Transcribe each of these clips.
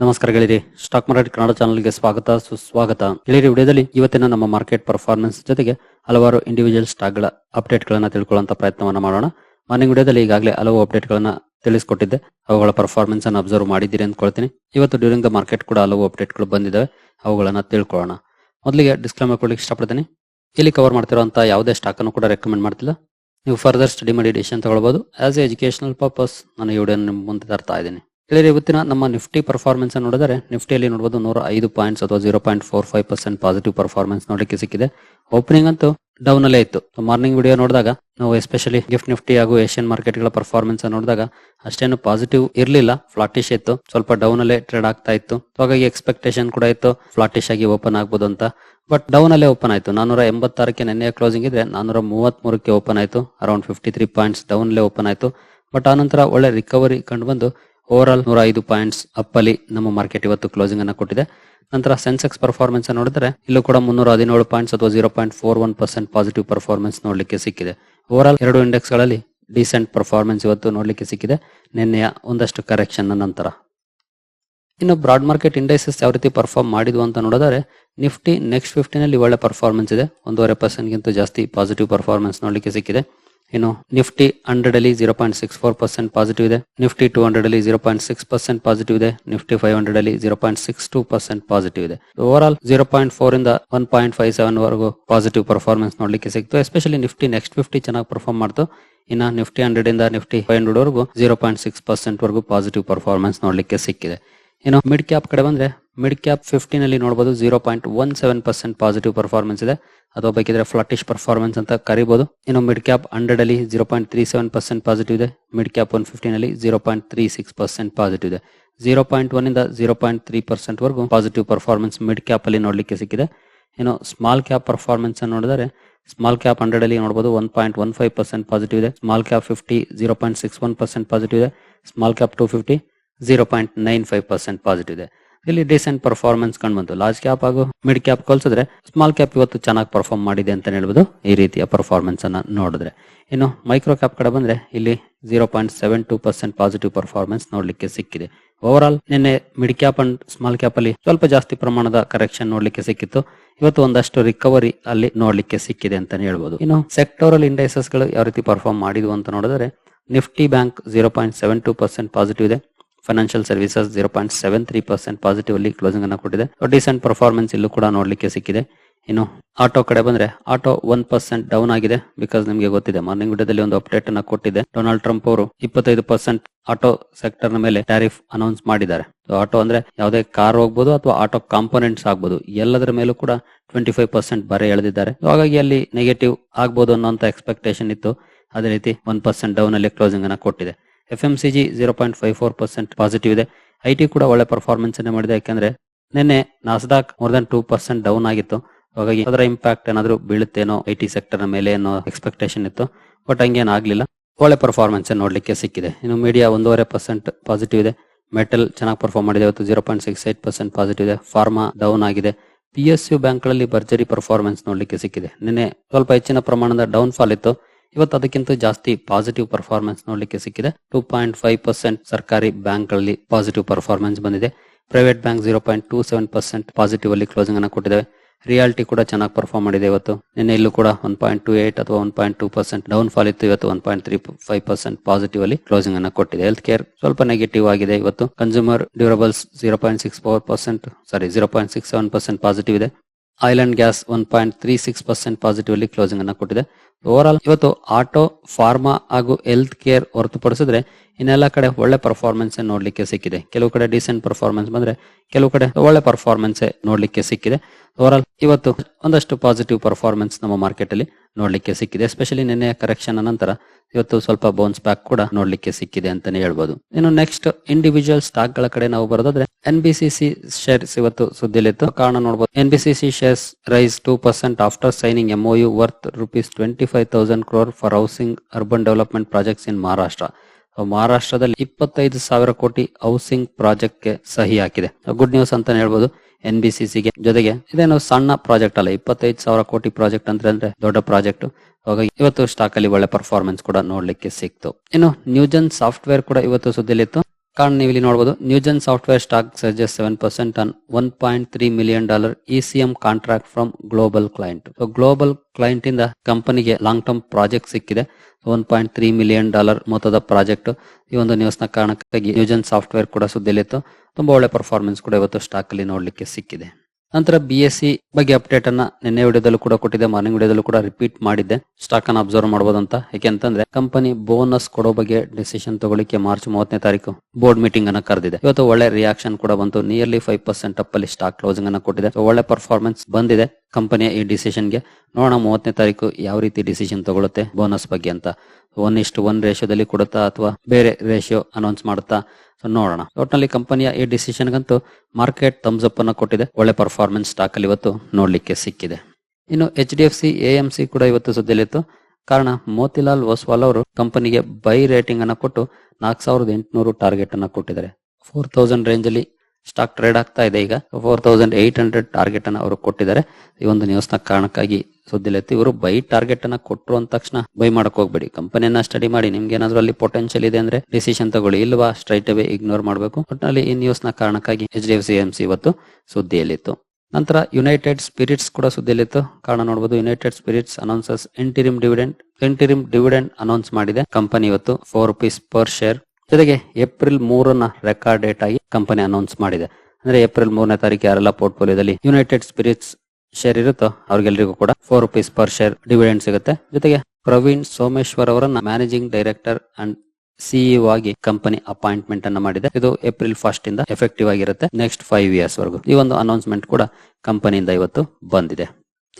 ನಮಸ್ಕಾರ ಗೆಳೆಯರಿ stock market Kannada ಚಾನಲ್ಗೆ ಸ್ವಾಗತ, ಸುಸ್ವಾಗತ. ಗೆಳೆಯರಿ ವಿಡಿಯೋದಲ್ಲಿ ಇವತ್ತಿನ ನಮ್ಮ ಮಾರ್ಕೆಟ್ ಪರ್ಫಾರ್ಮೆನ್ಸ್ ಜೊತೆಗೆ ಹಲವಾರು ಇಂಡಿವಿಜುವಲ್ ಸ್ಟಾಕ್ಗಳ ಅಪ್ಡೇಟ್ ಗಳನ್ನ ತಿಳ್ಕೊಳ್ಳುವಂತ ಪ್ರಯತ್ನವನ್ನ ಮಾಡೋಣ. ಮಾರ್ನಿಂಗ್ ವಿಡಿಯೋದಲ್ಲಿ ಈಗಾಗಲೇ ಹಲವು ಅಪ್ಡೇಟ್ ಗಳನ್ನ ತಿಳಿಸ್ಕೊಟ್ಟಿದ್ದೆ. ಅವುಗಳ ಪರ್ಫಾರ್ಮೆನ್ಸ್ ಅನ್ನು ಅಬ್ಸರ್ವ್ ಮಾಡಿದ್ದೀರಿ ಅಂದ್ಕೊಳ್ತೀನಿ. ಇವತ್ತು ಡ್ಯೂರಿಂಗ್ ದ ಮಾರ್ಕೆಟ್ ಕೂಡ ಹಲವು ಅಪ್ಡೇಟ್ಗಳು ಬಂದಿದ್ದಾವೆ. ಅವುಗಳನ್ನ ತಿಳ್ಕೊಳ್ಳೋಣ. ಮೊದಲಿಗೆ ಡಿಸ್ಕ್ಲೈಮರ್ ಕೊಡ್ಲಿಕ್ಕೆ ಇಷ್ಟಪಡ್ತೀನಿ. ಇಲ್ಲಿ ಕವರ್ ಮಾಡ್ತಿರುವಂತಹ ಯಾವುದೇ ಸ್ಟಾಕ್ ಅನ್ನು ಕೂಡ ರೆಕಮೆಂಡ್ ಮಾಡ್ತಿಲ್ಲ. ನೀವು ಫರ್ದರ್ ಸ್ಟಡಿ ಮಾಡಿ ಡಿಸಿಷನ್ ತಗೊಳ್ಬಹುದು ಆಸ್ ಎ ಎಜುಕೇಶನಲ್ ಪರ್ಪಸ್ ನಾನು ಈ ವಿಡಿಯೋ ನಿಮ್ಮ ಮುಂದೆ ತರ್ತಾ ಇದ್ದೀನಿ. ಇಲ್ಲಿ ಇವತ್ತಿನ ನಮ್ಮ ನಿಫ್ಟಿ ಪರ್ಫಾರ್ಮೆನ್ಸ್ ನೋಡಿದರೆ, ನಿಫ್ಟಿಯಲ್ಲಿ ನೋಡಬಹುದು ನೂರ ಐದು ಪಾಯಿಂಟ್ಸ್ ಅಥವಾ zero point four five percent positive performance ನೋಡಲಿಕ್ಕೆ ಸಿಕ್ಕಿದೆ. ಓಪನಿಂಗ್ ಅಂತೂ ಡೌನ್ ಅಲ್ಲೇ ಇತ್ತು. ಮಾರ್ನಿಂಗ್ ವಿಡಿಯೋ ನೋಡಿದಾಗ, ನಾವು ಎಸ್ಪೆಷಲಿ ಗಿಫ್ಟ್ ನಿಫ್ಟಿ ಹಾಗೂ ಏಷ್ಯನ್ ಮಾರ್ಕೆಟ್ಗಳ ಪರ್ಫಾರ್ಮೆನ್ಸ್ ನೋಡಿದಾಗ, ಅಷ್ಟೇನು ಪಾಸಿಟಿವ್ ಇರಲಿಲ್ಲ ಫ್ಲಾಟಿಶ್ ಇತ್ತು. ಸ್ವಲ್ಪ ಡೌನ್ ಅಲ್ಲೇ ಟ್ರೇಡ್ ಆಗ್ತಾ ಇತ್ತು. ಹಾಗಾಗಿ ಎಕ್ಸ್ಪೆಕ್ಟೇಷನ್ ಕೂಡ ಇತ್ತು ಫ್ಲಾಟಿಶ್ ಆಗಿ ಓಪನ್ ಆಗ್ಬೋದು ಅಂತ. ಬಟ್ ಡೌನ್ ಅಲ್ಲೇ ಓಪನ್ ಆಯ್ತು. ನಾನೂರ ಎಂಬತ್ತಾರಕ್ಕೆ ನೆನ್ನೆಯ ಕ್ಲೋಸಿಂಗ್ ಇದ್ರೆ, ನಾನೂರ ಮೂವತ್ತ್ ಮೂರಕ್ಕೆ ಓಪನ್ ಆಯ್ತು. Around fifty three points down ಅಲ್ಲೇ ಓಪನ್ ಆಯ್ತು. ಬಟ್ ಆನಂತರ ಒಳ್ಳೆ ರಿಕವರಿ ಕಂಡು ಬಂದು ಓವರ್ ಆಲ್ ನೂರ ಐದು ಪಾಯಿಂಟ್ಸ್ ಅಪ್ಪಲ್ಲಿ ನಮ್ಮ ಮಾರ್ಕೆಟ್ ಇವತ್ತು ಕ್ಲೋಸಿಂಗ್ ಅನ್ನ ಕೊಟ್ಟಿದೆ. ನಂತರ ಸೆನ್ಸೆಕ್ಸ್ ಪರ್ಫಾರ್ಮೆನ್ಸ್ ನೋಡಿದ್ರೆ ಇಲ್ಲೂ ಕೂಡ ಮುನ್ನೂರ ಹದಿನೇಳು ಪಾಯಿಂಟ್ಸ್ ಅಥವಾ zero point four one percent positive performance ನೋಡಲಿಕ್ಕೆ ಸಿಕ್ಕಿದೆ. ಓವರ್ ಆಲ್ ಎರಡು ಇಂಡೆಕ್ಸ್ಗಳಲ್ಲಿ ಡಿಸೆಂಟ್ ಪರ್ಫಾರ್ಮೆನ್ಸ್ ಇವತ್ತು ನೋಡಲಿಕ್ಕೆ ಸಿಕ್ಕಿದೆ. ನಿನ್ನೆಯ ಒಂದಷ್ಟು ಕರೆಕ್ಷನ್ ನಂತರ. ಇನ್ನು ಬ್ರಾಡ್ ಮಾರ್ಕೆಟ್ ಇಂಡೆಕ್ಸಸ್ ಯಾವ ರೀತಿ ಪರ್ಫಾರ್ಮ್ ಮಾಡಿದ್ವು ಅಂತ ನೋಡಿದರೆ ನಿಫ್ಟಿ ನೆಕ್ಸ್ಟ್ ಫಿಫ್ಟಿನಲ್ಲಿ ಒಳ್ಳೆ ಪರ್ಫಾರ್ಮೆನ್ಸ್ ಇದೆ. ಒಂದೂವರೆ ಪರ್ಸೆಂಟ್ ಗಿಂತ ಜಾಸ್ತಿ ಪಾಸಿಟಿವ್ ಪರ್ಫಾರ್ಮೆನ್ಸ್ ನೋಡಲಿಕ್ಕೆ ಸಿಕ್ಕಿದೆ. ಇನ್ನು ನಿಫ್ಟಿ ಹಂಡ್ರೆಡ್ ಅಲ್ಲಿ zero point six four percent positive ಇದೆ. ನಿಫ್ಟಿ ಟೂ ಹಂಡ್ರೆಡ್ ಅಲ್ಲಿ zero point six percent positive ಇದೆ. ನಿಫ್ಟಿ ಫೈವ್ ಹಂಡ್ರೆಡ್ ಅಲ್ಲಿ zero point six two percent positive ಇದೆ. Over all zero point four ಇಂದ ಒನ್ ಪಾಯಿಂಟ್ ಫೈವ್ ಸೆವೆನ್ ವರೆಗೂ positive performance ನೋಡ್ಲಿಕ್ಕೆ ಸಿಕ್ತು. Especially nifty next fifty ಚೆನ್ನಾಗಿ perform ಮಾಡ್ತು. ಇನ್ನ ನಿಫ್ಟಿ ಹಂಡ್ರೆಡ್ ಇಂದ ನಿಫ್ಟಿ ಫೈವ್ ಹಂಡ್ರೆಡ್ ವರೆಗೂ ಜೀರೋ ಪಾಯಿಂಟ್ ಸಿಕ್ಸ್ ಪರ್ಸೆಂಟ್ ವರೆಗೂ ಪಾಸಿಟಿವ್ ಪರ್ಫಾರ್ಮೆನ್ಸ್ ನೋಡ್ಲಿಕ್ಕೆ ಸಿಕ್ಕಿದೆ. ಏನೋ ಮಿಡ್ ಕ್ಯಾಪ್ ಕಡೆ ಬಂದ್ರೆ ಮಿಡ್ ಕ್ಯಾಪ್ ಫಿಫ್ಟಿನಲ್ಲಿ ನೋಡಬಹುದು zero point one seven percent positive performance ಇದೆ. ಅಥವಾ ಬೇಕಿದ್ರೆ ಫ್ಲಾಟಿಶ್ ಪರ್ಫಾರ್ಮೆನ್ಸ್ ಅಂತ ಕರಿಬಹುದು ಇನ್ನು ಮಿಡ್ ಕ್ಯಾಪ್ ಹಂಡ್ರೆಡ್ ಅಲ್ಲಿ zero point three seven percent positive ಇದೆ. Mid cap one ಫಿಫ್ಟಿನಲ್ಲಿ zero point three six percent positive ಇದೆ. ಜೀರೋ ಪಾಯಿಂಟ್ ಒನ್ ಇಂದ ಜೀರೋ ಪಾಯಿಂಟ್ ತ್ರೀ ಪರ್ಸೆಂಟ್ ವರೆಗೂ ಪಾಸಿಟಿವ್ ಪರ್ಫಾರ್ಮೆನ್ಸ್ ಮಿಡ್ ಕ್ಯಾಪ್ ಅಲ್ಲಿ ನೋಡಲಿಕ್ಕೆ ಸಿಕ್ಕಿದೆ. ಇನ್ನು ಸ್ಮಾಲ್ ಕ್ಯಾಪ್ ಪರ್ಫಾರ್ಮೆನ್ಸ್ ನೋಡಿದರೆ ಸ್ಮಾಲ್ ಕ್ಯಾಪ್ ಹಂಡ್ರೆಡ್ ಅಲ್ಲಿ ನೋಡಬಹುದು one point one five percent positive ಇದೆ. Small cap fifty zero point six one percent positive ಇದೆ. Small cap two fifty zero point nine five percent positive ಇದೆ. ಇಲ್ಲಿ decent performance ಕಂಡು ಬಂತು. Large cap ಹಾಗೂ mid cap ಕಲ್ಸಿದ್ರೆ small cap ಇವತ್ತು ಚೆನ್ನಾಗಿ ಪರ್ಫಾರ್ಮ್ ಮಾಡಿದೆ ಅಂತ ಹೇಳ್ಬೋದು. ಈ ರೀತಿಯ ಪರ್ಫಾರ್ಮೆನ್ಸ್ ಅನ್ನ ನೋಡಿದ್ರೆ. ಇನ್ನು ಮೈಕ್ರೋ ಕ್ಯಾಪ್ ಕಡೆ ಬಂದ್ರೆ ಇಲ್ಲಿ zero point seven two percent positive performance ನೋಡ್ಲಿಕ್ಕೆ ಸಿಕ್ಕಿದೆ. ಓವರ್ ಆಲ್ ನಿನ್ನೆ mid cap and small cap ಅಲ್ಲಿ ಸ್ವಲ್ಪ ಜಾಸ್ತಿ ಪ್ರಮಾಣದ ಕರೆಕ್ಷನ್ ನೋಡ್ಲಿಕ್ಕೆ ಸಿಕ್ಕಿತ್ತು. ಇವತ್ತು ಒಂದಷ್ಟು ರಿಕವರಿ ಅಲ್ಲಿ ನೋಡ್ಲಿಕ್ಕೆ ಸಿಕ್ಕಿದೆ ಅಂತಾನೆ ಹೇಳ್ಬೋದು. ಇನ್ನು ಸೆಕ್ಟೋರಲ್ ಇಂಡೈಸಸ್ಗಳು ಯಾವ ರೀತಿ ಪರ್ಫಾರ್ಮ್ ಮಾಡಿದ್ವು ಅಂತ ನೋಡಿದ್ರೆ nifty bank zero point seven two percent positive ಇದೆ. Financial services zero point seven three percent positive ಅಲ್ಲಿ ಕ್ಲೋಸಿಂಗ್ ಅನ್ನು ಕೊಟ್ಟಿದೆ. ಡಿಸೆಂಟ್ ಪರ್ಫಾರ್ಮೆನ್ಸ್ ಇಲ್ಲೂ ಕೂಡ ನೋಡಲಿಕ್ಕೆ ಸಿಕ್ಕಿದೆ. ಇನ್ನು ಆಟೋ ಕಡೆ ಬಂದ್ರೆ ಆಟೋ ಒನ್ ಪರ್ಸೆಂಟ್ ಡೌನ್ ಆಗಿದೆ ಬಿಕಾಸ್ ನಿಮಗೆ ಗೊತ್ತಿದೆ. ಮಾರ್ನಿಂಗ್ ವಿಡಿಯೋದಲ್ಲಿ ಒಂದು ಅಪ್ಡೇಟ್ ಅನ್ನ ಕೊಟ್ಟಿದೆ. ಡೊನಾಲ್ಡ್ ಟ್ರಂಪ್ ಅವರು ಇಪ್ಪತ್ತೈದು ಪರ್ಸೆಂಟ್ ಆಟೋ ಸೆಕ್ಟರ್ನ ಮೇಲೆ ಟ್ಯಾರಿಫ್ ಅನೌನ್ಸ್ ಮಾಡಿದ್ದಾರೆ. ಆಟೋ ಅಂದ್ರೆ ಯಾವುದೇ ಕಾರ್ ಹೋಗ್ಬೋದು ಅಥವಾ ಆಟೋ ಕಾಂಪೋನೆಂಟ್ಸ್ ಆಗ್ಬೋದು. ಎಲ್ಲದರ ಮೇಲೂ ಕೂಡ ಟ್ವೆಂಟಿ ಫೈವ್ ಪರ್ಸೆಂಟ್ ಬರೆ ಎಳೆದಿದ್ದಾರೆ. ಹಾಗಾಗಿ ಅಲ್ಲಿ ನೆಗೆಟಿವ್ ಆಗ್ಬೋದು ಅನ್ನೋಂತ ಎಕ್ಸ್ಪೆಕ್ಟೇಷನ್ ಇತ್ತು. ಅದೇ ರೀತಿ ಒನ್ ಪರ್ಸೆಂಟ್ ಡೌನ್ ಅಲ್ಲಿ ಕ್ಲೋಸಿಂಗ್ ಅನ್ನ ಕೊಟ್ಟಿದೆ. F M C G zero point five four percent positive ಇದೆ. ಐ ಟಿ ಕೂಡ ಒಳ್ಳೆ ಪರ್ಫಾರ್ಮೆನ್ಸ್ ಅನ್ನ ಮಾಡಿದೆ. ಯಾಕಂದ್ರೆ ನಿನ್ನೆ Nasdaq more than two percent down ಆಗಿತ್ತು. ಹಾಗಾಗಿ ಅದರ ಇಂಪ್ಯಾಕ್ಟ್ ಏನಾದರೂ ಬೀಳುತ್ತೇನೋ ಐ ಟಿ ಸೆಕ್ಟರ್ ಮೇಲೆ ಏನೋ ಎಕ್ಸ್ಪೆಕ್ಟೇಷನ್ ಇತ್ತು. ಬಟ್ ಹಂಗೇನು ಆಗಲಿಲ್ಲ. ಒಳ್ಳೆ ಪರ್ಫಾರ್ಮೆನ್ಸ್ ನೋಡ್ಲಿಕ್ಕೆ ಸಿಕ್ಕಿದೆ. ಇನ್ನು ಮೀಡಿಯಾ ಒಂದೂವರೆ ಪರ್ಸೆಂಟ್ ಪಾಸಿಟಿವ್ ಇದೆ. ಮೆಟಲ್ ಚೆನ್ನಾಗಿ ಪರ್ಫಾರ್ಮ್ ಮಾಡಿದೆ. ಇವತ್ತು zero point six eight percent positive ಇದೆ. ಫಾರ್ಮಾ ಡೌನ್ ಆಗಿದೆ. ಪಿ ಎಸ್ ಯು ಬ್ಯಾಂಕ್ಗಳಲ್ಲಿ ಭರ್ಜರಿ ಪರ್ಫಾರ್ಮೆನ್ಸ್ ನೋಡ್ಲಿಕ್ಕೆ ಸಿಕ್ಕಿದೆ. ನಿನ್ನೆ ಸ್ವಲ್ಪ ಹೆಚ್ಚಿನ ಪ್ರಮಾಣದ ಡೌನ್ ಫಾಲ್ ಇತ್ತು. ಇವತ್ತು ಅದಕ್ಕಿಂತ ಜಾಸ್ತಿ ಪಾಸಿಟಿವ್ ಪರ್ಫಾರ್ಮೆನ್ಸ್ ನೋಡ್ಲಿಕ್ಕೆ ಸಿಕ್ಕಿದೆ. ಟೂ ಪಾಯಿಂಟ್ ಫೈವ್ ಪರ್ಸೆಂಟ್ ಸರ್ಕಾರಿ ಬ್ಯಾಂಕ್ಗಳಲ್ಲಿ ಪಾಸಿಟಿವ್ ಪರ್ಫಾರ್ಮೆನ್ಸ್ ಬಂದಿದೆ. Private bank zero point two seven percent positive ಅಲ್ಲಿ ಕ್ಲೋಸಿಂಗ್ ಅನ್ನ ಕೊಟ್ಟಿದೆ ರಿಯಾಲಿಟಿ ಕೂಡ ಚೆನ್ನಾಗಿ ಪರ್ಫಾರ್ಮ್ ಮಾಡಿದೆ ಇವತ್ತು. ನಿನ್ನೆ ಇಲ್ಲೂ ಕೂಡ ಒನ್ ಪಾಯಿಂಟ್ ಟೂ ಏಟ್ ಅಥವಾ one point two percent down fall ಇತ್ತು. ಇವತ್ತು one point three five percent positive ಅಲ್ಲಿ ಕ್ಲೋಸಿಂಗ್ ಅನ್ನ ಕೊಟ್ಟಿದೆ. ಹೆಲ್ತ್ ಕೇರ್ ಸ್ವಲ್ಪ ನೆಗೆಟಿವ್ ಆಗಿದೆ ಇವತ್ತು. Consumer durables zero point six four percent sorry zero point six seven percent positive ಇದೆ. And gas one point three six percent positive ಅಲ್ಲಿ closing ಅನ್ನ ಕೊಟ್ಟಿದೆ. ಓವರ್ ಆಲ್ ಇವತ್ತು ಆಟೋ, ಫಾರ್ಮಾ ಹಾಗೂ ಹೆಲ್ತ್ ಕೇರ್ ಹೊರತುಪಡಿಸಿದ್ರೆ ಇನ್ನೆಲ್ಲ ಕಡೆ ಒಳ್ಳೆ ಪರ್ಫಾರ್ಮೆನ್ಸ್ ನೋಡ್ಲಿಕ್ಕೆ ಸಿಕ್ಕಿದೆ. ಕೆಲವು ಕಡೆ ಡಿಸೆಂಟ್ ಪರ್ಫಾರ್ಮೆನ್ಸ್ ಬಂದ್ರೆ ಕೆಲವು ಕಡೆ ಒಳ್ಳೆ ಪರ್ಫಾರ್ಮೆನ್ಸ್ ನೋಡ್ಲಿಕ್ಕೆ ಸಿಕ್ಕಿದೆ. ಓವರ್ ಆಲ್ ಇವತ್ತು ಒಂದಷ್ಟು ಪಾಸಿಟಿವ್ ಪರ್ಫಾರ್ಮೆನ್ಸ್ ನಮ್ಮ ಮಾರ್ಕೆಟ್ ಅಲ್ಲಿ. ನೋಡ್ಲಿಕ್ಕೆ ಸಿಕ್ಕಿದೆ. ಎಸ್ಪೆಷಲಿ ನಿನ್ನೆ ಕರೆಕ್ಷನ್ ನಂತರ ಇವತ್ತು ಸ್ವಲ್ಪ ಬೌನ್ಸ್ ಬ್ಯಾಕ್ ಕೂಡ ನೋಡ್ಲಿಕ್ಕೆ ಸಿಕ್ಕಿದೆ ಅಂತಾನೆ ಹೇಳ್ಬೋದು. ಇನ್ನು ನೆಕ್ಸ್ಟ್ ಇಂಡಿವಿಜುವಲ್ ಸ್ಟಾಕ್ಗಳ ಕಡೆ ನಾವು ಬರೋದಾದ್ರೆ ಎನ್ ಬಿ ಸಿ ಶೇರ್ಸ್ ಇವತ್ತು ಸುದ್ದಿಲಿತ್ತು ಕಾರಣ ನೋಡಬಹುದು N B C C shares rise two percent after signing MOU worth rupees twenty five thousand crore for housing urban development projects in Maharashtra ಮಹಾರಾಷ್ಟ್ರದಲ್ಲಿ ಇಪ್ಪತ್ತೈದು ಸಾವಿರ ಕೋಟಿ ಹೌಸಿಂಗ್ ಪ್ರಾಜೆಕ್ಟ್ಗೆ ಸಹಿ ಹಾಕಿದೆ ಗುಡ್ ನ್ಯೂಸ್ ಅಂತ ಹೇಳ್ಬೋದು. ಎನ್ ಬಿ ಸಿ ಸಿಗೆ ಜೊತೆಗೆ ಇದೇನು ಸಣ್ಣ ಪ್ರಾಜೆಕ್ಟ್ ಅಲ್ಲ, ಇಪ್ಪತ್ತೈದು ಸಾವಿರ ಕೋಟಿ ಪ್ರಾಜೆಕ್ಟ್ ಅಂದ್ರೆ ಅಂದ್ರೆ ದೊಡ್ಡ ಪ್ರಾಜೆಕ್ಟ್. ಹಾಗಾಗಿ ಇವತ್ತು ಸ್ಟಾಕ್ ಅಲ್ಲಿ ಒಳ್ಳೆ ಪರ್ಫಾರ್ಮೆನ್ಸ್ ಕೂಡ ನೋಡ್ಲಿಕ್ಕೆ ಸಿಕ್ತು. ಇನ್ನು ನ್ಯೂಜನ್ ಸಾಫ್ಟ್ವೇರ್ ಕೂಡ ಇವತ್ತು ಸುದ್ದಿಲಿತ್ತು ಕಾರಣ ನೀವು ಇಲ್ಲಿ ನೋಡಬಹುದು Newgen software stock surged seven percent on one point three million dollar ECM contract from global client so global client ಇಂದ ಕಂಪನಿಗೆ ಲಾಂಗ್ ಟರ್ಮ್ ಪ್ರಾಜೆಕ್ಟ್ ಸಿಕ್ಕಿದೆ one point three million dollar ಮೊತ್ತದ ಪ್ರಾಜೆಕ್ಟ್ ಈ ಒಂದು ನ್ಯೂಸ್ನ ಕಾರಣಕ್ಕಾಗಿ ನ್ಯೂಜನ್ ಸಾಫ್ಟ್ವೇರ್ ಕೂಡ ಸುದ್ದಿಯಲ್ಲಿತ್ತು. ತುಂಬಾ ಒಳ್ಳೆ ಪರ್ಫಾರ್ಮೆನ್ಸ್ ಕೂಡ ಇವತ್ತು ಸ್ಟಾಕ್ ಅಲ್ಲಿ ನೋಡ್ಲಿಕ್ಕೆ ಸಿಕ್ಕಿದೆ. ನಂತರ ಬಿ ಎಸ್ ಸಿ ಬಗ್ಗೆ ಅಪ್ಡೇಟ್ ಅನ್ನ ನಿನ್ನೆ ವಿಡಿಯೋದಲ್ಲೂ ಕೂಡ ಕೊಟ್ಟಿದ್ದೆ. ಮಾರ್ನಿಂಗ್ ವಿಡಿಯೋದಲ್ಲೂ ಕೂಡ ರಿಪೀಟ್ ಮಾಡಿದ್ದೆ. ಸ್ಟಾಕ್ ಅನ್ನ ಅಬ್ಸರ್ವ್ ಮಾಡಬಹುದು ಅಂತ ಯಾಕೆಂತಂದ್ರೆ ಕಂಪನಿ ಬೋನಸ್ ಕೊಡೋ ಬಗ್ಗೆ ಡಿಸಿಷನ್ ತಗೊಳ್ಳಿಕ್ಕೆ ಮಾರ್ಚ್ ಮೂವತ್ತನೇ ತಾರೀಕು ಬೋರ್ಡ್ ಮೀಟಿಂಗ್ ಅನ್ನ ಕರೆದಿದೆ. ಇವತ್ತು ಒಳ್ಳೆ ರಿಯಾಕ್ಷನ್ ಕೂಡ ಬಂತು. ನಿಯರ್ಲಿ ಫೈವ್ ಪರ್ಸೆಂಟ್ ಅಪ್ ಅಲ್ಲಿ ಸ್ಟಾಕ್ ಕ್ಲೋಸಿಂಗ್ ಅನ್ನ ಕೊಟ್ಟಿದೆ. ಒಳ್ಳೆ ಪರ್ಫಾರ್ಮೆನ್ಸ್ ಬಂದಿದೆ. ಕಂಪನಿಯ ಈ ಡಿಸಿಷನ್ಗೆ, ನೋಡೋಣ ಮೂವತ್ತನೇ ತಾರೀಕು ಯಾವ ರೀತಿ ಡಿಸಿಷನ್ ತಗೊಳುತ್ತೆ ಬೋನಸ್ ಬಗ್ಗೆ ಅಂತ. ಒನ್ ಇಷ್ಟು ಒನ್ ರೇಷಿಯೋದಲ್ಲಿ ಕೊಡುತ್ತಾ ಅಥವಾ ಬೇರೆ ರೇಷಿಯೋ ಅನೌನ್ಸ್ ಮಾಡುತ್ತಾ? ಸೊ ನೋಡೋಣ. ಒಟ್ನಲ್ಲಿ ಕಂಪನಿಯ ಈ ಡಿಸಿಷನ್ ಗಂತೂ ಮಾರ್ಕೆಟ್ ಥಮ್ಸ್ ಅಪ್ ಅನ್ನು ಕೊಟ್ಟಿದೆ. ಒಳ್ಳೆ ಪರ್ಫಾರ್ಮೆನ್ಸ್ ಸ್ಟಾಕ್ ಅಲ್ಲಿ ಇವತ್ತು ನೋಡ್ಲಿಕ್ಕೆ ಸಿಕ್ಕಿದೆ. ಇನ್ನು H D F C A M C ಕೂಡ ಇವತ್ತು ಸುದ್ದಿಯಲ್ಲಿತ್ತು. ಕಾರಣ, ಮೋತಿಲಾಲ್ ಒಸ್ವಾಲ್ ಅವರು ಕಂಪನಿಗೆ ಬೈ ರೇಟಿಂಗ್ ಅನ್ನು ಕೊಟ್ಟು ನಾಲ್ಕು ಸಾವಿರದ ಎಂಟುನೂರು ಟಾರ್ಗೆಟ್ ಅನ್ನು ಕೊಟ್ಟಿದ್ದಾರೆ. ಫೋರ್ ತೌಸಂಡ್ ರೇಂಜ್ ಅಲ್ಲಿ ಸ್ಟಾಕ್ ಟ್ರೇಡ್ ಆಗ್ತಾ ಇದೆ ಈಗ. Four thousand eight hundred target ಅನ್ನ ಅವರು ಕೊಟ್ಟಿದ್ದಾರೆ. ಈ ಒಂದು ನ್ಯೂಸ್ನ ಕಾರಣಕ್ಕಾಗಿ ಸುದ್ದಿಲೆತ್ತು ಇವರು ಬೈ ಟಾರ್ಗೆಟ್ ಅನ್ನ ಕೊಟ್ಟರು ಅಂದ ತಕ್ಷಣ ಬೈ ಮಾಡಕ್ ಹೋಗ್ಬೇಡಿ. ಕಂಪನಿಯನ್ನ ಸ್ಟಡಿ ಮಾಡಿ, ನಿಮ್ಗೆ ಏನಾದ್ರು ಅಲ್ಲಿ ಪೊಟೆನ್ಶಿಯಲ್ ಇದೆ ಅಂದ್ರೆ ಡಿಸಿಷನ್ ತಗೊಳ್ಳಿ. ಇಲ್ವಾ ಸ್ಟ್ರೈಟ್ ಅವೇ ಇಗ್ನೋರ್ ಮಾಡಬೇಕು. ಒಟ್ಟಿನಲ್ಲಿ ಈ ನ್ಯೂಸ್ನ ಕಾರಣಕ್ಕಾಗಿ H D F C M C ಇವತ್ತು ಸುದ್ದಿಯಲ್ಲಿತ್ತು. ನಂತರ ಯುನೈಟೆಡ್ ಸ್ಪಿರಿಟ್ಸ್ ಕೂಡ ಸುದ್ದಿಯಲ್ಲಿತ್ತು. ಕಾರಣ ನೋಡಬಹುದು United Spirits announces interim dividend interim dividend announce ಮಾಡಿದೆ. ಕಂಪನಿ ಇವತ್ತು ಫೋರ್ ರುಪೀಸ್ ಪರ್ ಶೇರ್ ಜೊತೆಗೆ ಏಪ್ರಿಲ್ ಮೂರನ್ನ ರೆಕಾರ್ಡ್ ಡೇಟ್ ಆಗಿ ಕಂಪನಿ ಅನೌನ್ಸ್ ಮಾಡಿದೆ. ಅಂದ್ರೆ ಏಪ್ರಿಲ್ ಮೂರನೇ ತಾರೀಕು ಯಾರೆಲ್ಲ ಪೋರ್ಟ್ಫೋಲಿಯೋದಲ್ಲಿ ಯುನೈಟೆಡ್ ಸ್ಪಿರಿಟ್ಸ್ ಶೇರ್ ಇರುತ್ತೋ ಅವ್ರಿಗೆಲ್ಲರಿಗೂ ಕೂಡ four rupees per share dividend ಸಿಗುತ್ತೆ. ಜೊತೆಗೆ ಪ್ರವೀಣ್ ಸೋಮೇಶ್ವರ್ ಅವರನ್ನ ಮ್ಯಾನೇಜಿಂಗ್ ಡೈರೆಕ್ಟರ್ ಅಂಡ್ ಸಿಇಒ ಆಗಿ ಕಂಪನಿ ಅಪಾಯಿಂಟ್ಮೆಂಟ್ ಅನ್ನ ಮಾಡಿದೆ. ಇದು ಏಪ್ರಿಲ್ ಫಸ್ಟ್ ಇಂದ ಎಫೆಕ್ಟಿವ್ ಆಗಿರುತ್ತೆ ನೆಕ್ಸ್ಟ್ ಫೈವ್ ಇಯರ್ಸ್ ವರೆಗೂ. ಈ ಒಂದು ಅನೌನ್ಸ್ಮೆಂಟ್ ಕೂಡ ಕಂಪನಿಯಿಂದ ಇವತ್ತು ಬಂದಿದೆ.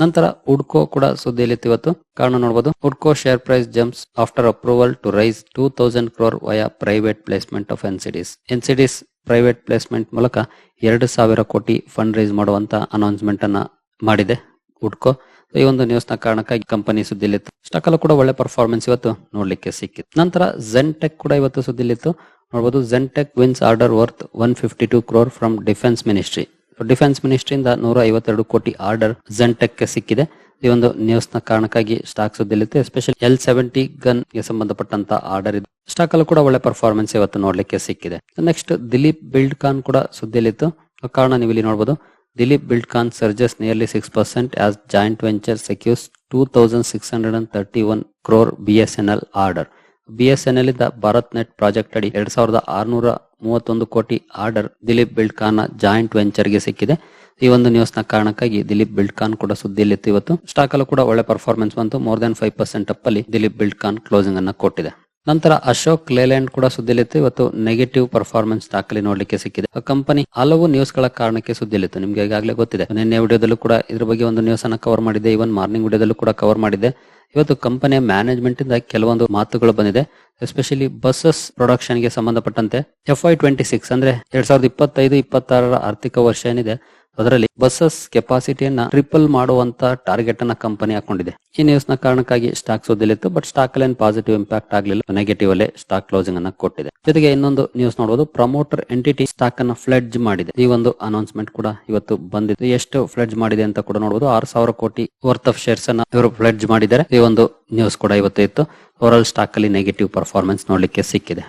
ನಂತರ ಉಡ್ಕೋ ಕೂಡ ಸುದ್ದಿಯಲ್ಲಿತ್ತು ಇವತ್ತು. ಕಾರಣ ನೋಡಬಹುದು ಉಡ್ಕೋ share price jumps after approval to raise two thousand crore via private placement of NCDs NCDs private placement ಮೂಲಕ ಎರಡು ಸಾವಿರ ಕೋಟಿ ಫಂಡ್ ರೈಸ್ ಮಾಡುವಂತ ಅನೌನ್ಸ್ಮೆಂಟ್ ಅನ್ನ ಮಾಡಿದೆ ಉಡ್ಕೋ. ಈ ಒಂದು ನ್ಯೂಸ್ನ ಕಾರಣಕ್ಕಾಗಿ ಕಂಪನಿ ಸುದ್ದಿಲಿತ್ತು ಸ್ಟಾಕ್ ಅಲ್ಲೂ ಕೂಡ ಒಳ್ಳೆ ಪರ್ಫಾರ್ಮೆನ್ಸ್ ಇವತ್ತು ನೋಡ್ಲಿಕ್ಕೆ ಸಿಕ್ಕಿತ್ತು. ನಂತರ ಜೆನ್ಟೆಕ್ ಕೂಡ ಇವತ್ತು ಸುದ್ದಿಲಿತ್ತು ನೋಡಬಹುದು Zentech wins order worth one fifty two crore from defence ministry defence ಮಿನಿಸ್ಟ್ರಿಯಿಂದ ನೂರ ಐವತ್ತೆರಡು ಕೋಟಿ ಆರ್ಡರ್ ಜೆನ್ಟೆಕ್ಗೆ ಸಿಕ್ಕಿದೆ. ಈ ಒಂದು ನ್ಯೂಸ್ನ ಕಾರಣಕ್ಕಾಗಿ ಸ್ಟಾಕ್ ಸುದ್ದಿಲಿತ್ತು ಎಸ್ಪೆಷಲಿ ಎಲ್ ಸೆವೆಂಟಿ ಗನ್ಗೆ ಸಂಬಂಧಪಟ್ಟಂತ ಆರ್ಡರ್ ಇದೆ. ಸ್ಟಾಕ್ ಅಲ್ಲೂ ಕೂಡ ಒಳ್ಳೆ ಪರ್ಫಾರ್ಮೆನ್ಸ್ ಇವತ್ತು ನೋಡ್ಲಿಕ್ಕೆ ಸಿಕ್ಕಿದೆ. ನೆಕ್ಸ್ಟ್ ದಿಲೀಪ್ ಬಿಲ್ಡ್ ಖಾನ್ ಕೂಡ ಸುದ್ದಿಯಲ್ಲಿತ್ತು. ಕಾರಣ ನೀವು ಇಲ್ಲಿ ನೋಡಬಹುದು Dilip Buildcon surges nearly six percent as joint venture secures two thousand six hundred and thirty one crore B S N L order B S N L ಇದ್ದ ಭಾರತ್ ನೆಟ್ ಪ್ರಾಜೆಕ್ಟ್ ಅಡಿ ಎರಡ್ ಸಾವಿರದ ಆರ್ನೂರ ಮೂವತ್ತೊಂದು ಕೋಟಿ ಆರ್ಡರ್ ದಿಲೀಪ್ ಬಿಲ್ಡ್ಕಾನ್ ಜಾಯಿಂಟ್ ವೆಂಚರ್ಗೆ ಸಿಕ್ಕಿದೆ. ಈ ಒಂದು ನ್ಯೂಸ್ನ ಕಾರಣಕ್ಕಾಗಿ ದಿಲೀಪ್ ಬಿಲ್ಡ್ಕಾನ್ ಕೂಡ ಸುದ್ದಿಯಲ್ಲಿತ್ತು ಇವತ್ತು. ಸ್ಟಾಕ್ ಅಲ್ಲೂ ಕೂಡ ಒಳ್ಳೆ ಪರ್ಫಾರ್ಮೆನ್ಸ್ ಬಂತು. More than five percent up ಅಲ್ಲಿ ದಿಲೀಪ್ ಬಿಲ್ಡ್ಕಾನ್ ಕ್ಲೋಸಿಂಗ್ ಅನ್ನ ಕೊಟ್ಟಿದೆ. ನಂತರ ಅಶೋಕ್ ಲೇಲ್ಯಾಂಡ್ ಕೂಡ ಸುದ್ದಿಲಿತ್ತು ಇವತ್ತು ನೆಗೆಟಿವ್ ಪರ್ಫಾರ್ಮೆನ್ಸ್ ದಾಖಲೆ ನೋಡಲಿಕ್ಕೆ ಸಿಕ್ಕಿದೆ. ಕಂಪನಿ ಹಲವು ನ್ಯೂಸ್ಗಳ ಕಾರಣಕ್ಕೆ ಸುದ್ದಿಲಿತ್ತು ನಿಮ್ಗೆ ಈಗಾಗಲೇ ಗೊತ್ತಿದೆ. ನಿನ್ನೆ ವಿಡಿಯೋದಲ್ಲೂ ಕೂಡ ಇದ್ರ ಬಗ್ಗೆ ಒಂದು ನ್ಯೂಸ್ ಅನ್ನ ಕವರ್ ಮಾಡಿದೆ ಇವನ್ ಮಾರ್ನಿಂಗ್ ವಿಡಿಯೋದಲ್ಲೂ ಕೂಡ ಕವರ್ ಮಾಡಿದೆ ಇವತ್ತು ಕಂಪನಿಯ ಮ್ಯಾನೇಜ್ಮೆಂಟ್ ಇಂದ ಕೆಲವೊಂದು ಮಾತುಗಳು ಬಂದಿದೆ. ಎಸ್ಪೆಷಲಿ ಬಸ್ಸಸ್ ಪ್ರೊಡಕ್ಷನ್ಗೆ ಸಂಬಂಧಪಟ್ಟಂತೆ ಎಫ್ ಐ ಟ್ವೆಂಟಿ ಸಿಕ್ಸ್ ಅಂದ್ರೆ ಎರಡ್ ಸಾವಿರದ ಇಪ್ಪತ್ತೈದು, ಇಪ್ಪತ್ತಾರರ ಆರ್ಥಿಕ ವರ್ಷ ಏನಿದೆ ಅದರಲ್ಲಿ ಬಸ್ಸಸ್ ಕೆಪಾಸಿಟಿಯನ್ನ ಟ್ರಿಪಲ್ ಮಾಡುವಂತ ಟಾರ್ಗೆಟ್ ಅನ್ನ ಕಂಪನಿ ಹಾಕೊಂಡಿದೆ. ಈ ನ್ಯೂಸ್ನ ಕಾರಣಕ್ಕಾಗಿ ಸ್ಟಾಕ್ ಸುದ್ದಿಲಿತ್ತು ಬಟ್ ಸ್ಟಾಕ್ ಅಲ್ಲಿ ಪಾಸಿಟಿವ್ ಇಂಪ್ಯಾಕ್ಟ್ ಆಗಲಿಲ್ಲ. ನೆಗೆಟಿವ್ ಅಲ್ಲೇ ಸ್ಟಾಕ್ ಕ್ಲೋಸಿಂಗ್ ಅನ್ನ ಕೊಟ್ಟಿದೆ. ಜೊತೆಗೆ ಇನ್ನೊಂದು ನ್ಯೂಸ್ ನೋಡಬಹುದು ಪ್ರಮೋಟರ್ ಎಂಟಿಟಿ ಸ್ಟಾಕ್ ಅನ್ನ ಫ್ಲೆಡ್ಜ್ ಮಾಡಿದೆ. ಈ ಒಂದು ಅನೌನ್ಸ್ಮೆಂಟ್ ಕೂಡ ಇವತ್ತು ಬಂದಿದ್ದು ಎಷ್ಟು ಫ್ಲೆಡ್ಜ್ ಮಾಡಿದೆ ಅಂತ ಕೂಡ ನೋಡಬಹುದು ಆರು ಸಾವಿರ ಕೋಟಿ ವರ್ತ್ ಆಫ್ ಶೇರ್ಸ್ ಅನ್ನ ಇವರು ಫ್ಲೆಡ್ಜ್ ಮಾಡಿದ್ದಾರೆ. ಈ ಒಂದು ನ್ಯೂಸ್ ಕೂಡ ಇವತ್ತು ಇತ್ತು. ಓವರಾಲ್ ಸ್ಟಾಕ್ ಅಲ್ಲಿ ನೆಗೆಟಿವ್ ಪರ್ಫಾರ್ಮೆನ್ಸ್ ನೋಡ್ಲಿಕ್ಕೆ ಸಿಕ್ಕಿದೆ.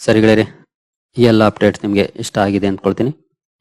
ಸರಿಗಳೇ ಈ ಎಲ್ಲ ಅಪ್ಡೇಟ್ಸ್ ನಿಮಗೆ ಇಷ್ಟ ಆಗಿದೆ ಅಂದ್ಕೊಳ್ತೀನಿ.